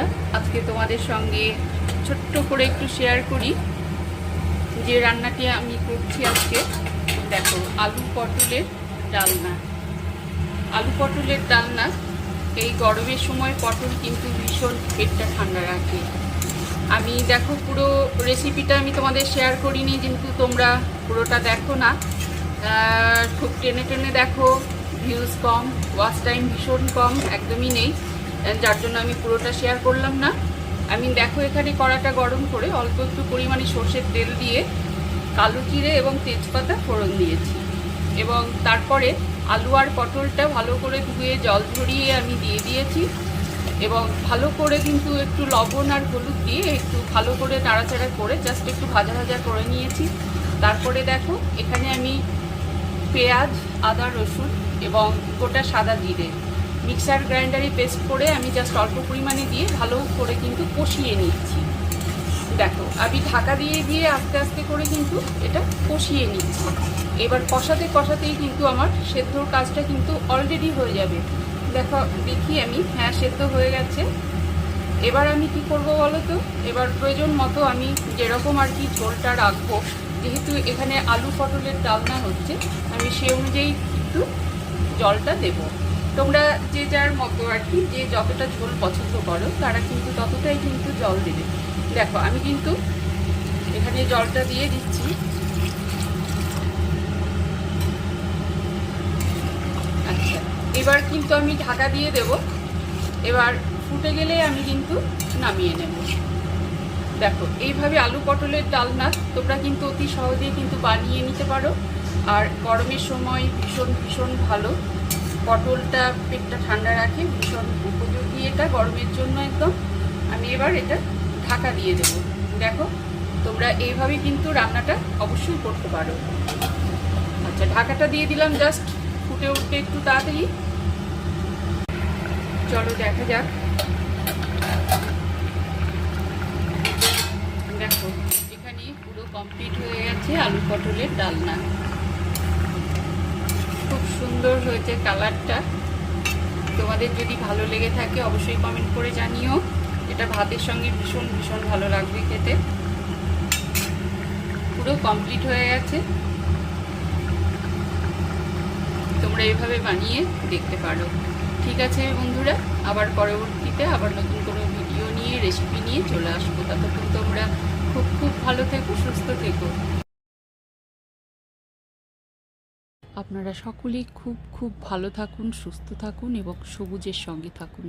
বন্ধুরা, আজকে তোমাদের সঙ্গে ছোট্ট করে একটু শেয়ার করি যে রান্নাটি আমি করছি আজকে। দেখো, আলু পটলের ডালনা। আলু পটলের ডালনা, এই গরমের সময় পটল কিন্তু ভীষণ পেটটা ঠান্ডা রাখে। আমি দেখো, পুরো রেসিপিটা আমি তোমাদের শেয়ার করিনি, কিন্তু তোমরা পুরোটা দেখো না। খুব টেনে টেনে দেখো ভিউজ কম ওয়াচ টাইম ভীষণ কম, একদমই নেই। যার জন্য আমি পুরোটা শেয়ার করলাম না। আমি দেখো এখানে কড়াটা গরম করে অল্প একটু পরিমাণে সর্ষের তেল দিয়ে কালো জিরে এবং তেজপাতা ফোড়ন দিয়েছি। এবং তারপরে আলু আর পটলটা ভালো করে ধুয়ে জল ঝরিয়ে আমি দিয়ে দিয়েছি। এবং ভালো করে কিন্তু একটু লবণ আর হলুদ দিয়ে একটু ভালো করে নাড়াচাড়া করে জাস্ট একটু ভাজা ভাজা করে নিয়েছি। তারপরে দেখো, এখানে আমি পেঁয়াজ, আদা, রসুন এবং গোটা সাদা জিরে মিক্সার গ্রাইন্ডারে পেস্ট করে আমি জাস্ট অল্প পরিমাণে দিয়ে ভালো করে কিন্তু কষিয়ে নিচ্ছি। দেখো, আমি ঢাকা দিয়ে দিয়ে আস্তে আস্তে করে কিন্তু এটা কষিয়ে নিচ্ছি। এবার কষাতে কষাতেই কিন্তু আমার সেদ্ধর কাজটা কিন্তু অলরেডি হয়ে যাবে। দেখো, দেখি আমি হ্যাঁ সেদ্ধ হয়ে গেছে। এবার আমি কি করব বলো তো? এবার প্রয়োজন মতো আমি যেরকম আর কি ঝোলটা রাখব, যেহেতু এখানে আলু পটলের ডালনা হচ্ছে, আমি সে অনুযায়ী একটু জলটা দেব। তোমরা যে যার মতো আর কি, যে যতটা ঝোল পছন্দ করো, তারা কিন্তু ততটাই কিন্তু জল দেবে। দেখো, আমি কিন্তু এখানে জলটা দিয়ে দিচ্ছি। আচ্ছা এবার কিন্তু আমি ঢাকা দিয়ে দেব। এবার ফুটে গেলে আমি কিন্তু নামিয়ে নেব। দেখো, এইভাবে আলু পটলের ডালনা তোমরা কিন্তু অতি সহজেই কিন্তু বানিয়ে নিতে পারো। আর গরমের সময় ভীষণ ভীষণ ভালো। পটলটা পেটটা ঠান্ডা রাখে, ভীষণ উপযোগী এটা, গরমের জন্য একদম। আমি এবার এটা ঢাকা দিয়ে দেবো। দেখো, তোমরা এইভাবে কিন্তু রান্নাটা অবশ্যই করতে পারো। আচ্ছা ঢাকাটা দিয়ে দিলাম জাস্ট ফুটে উঠতে একটু তাড়াতাড়ি। চলো, দেখা যাক। দেখো, এখানে পুরো কমপ্লিট হয়ে গেছে আলু পটলের ডালনা। সুন্দর হয়েছে কালারটা। তোমাদের যদি ভালো লেগে থাকে, অবশ্যই কমেন্ট করে জানিও। এটা ভাতের সঙ্গে ভীষণ ভীষণ ভালো লাগবে খেতে। পুরো কমপ্লিট হয়ে গেছে। তোমরা এইভাবে বানিয়ে দেখতে পারো। ঠিক আছে বন্ধুরা, আবার পরবর্তীতে আবার নতুন কোনো ভিডিও নিয়ে রেসিপি নিয়ে চলে আসব। ততক্ষণ তোমরা খুব খুব ভালো থেকো, সুস্থ থেকো। আপনারা সকলেই খুব খুব ভালো থাকুন সুস্থ থাকুন এবং সবুজের সঙ্গে থাকুন।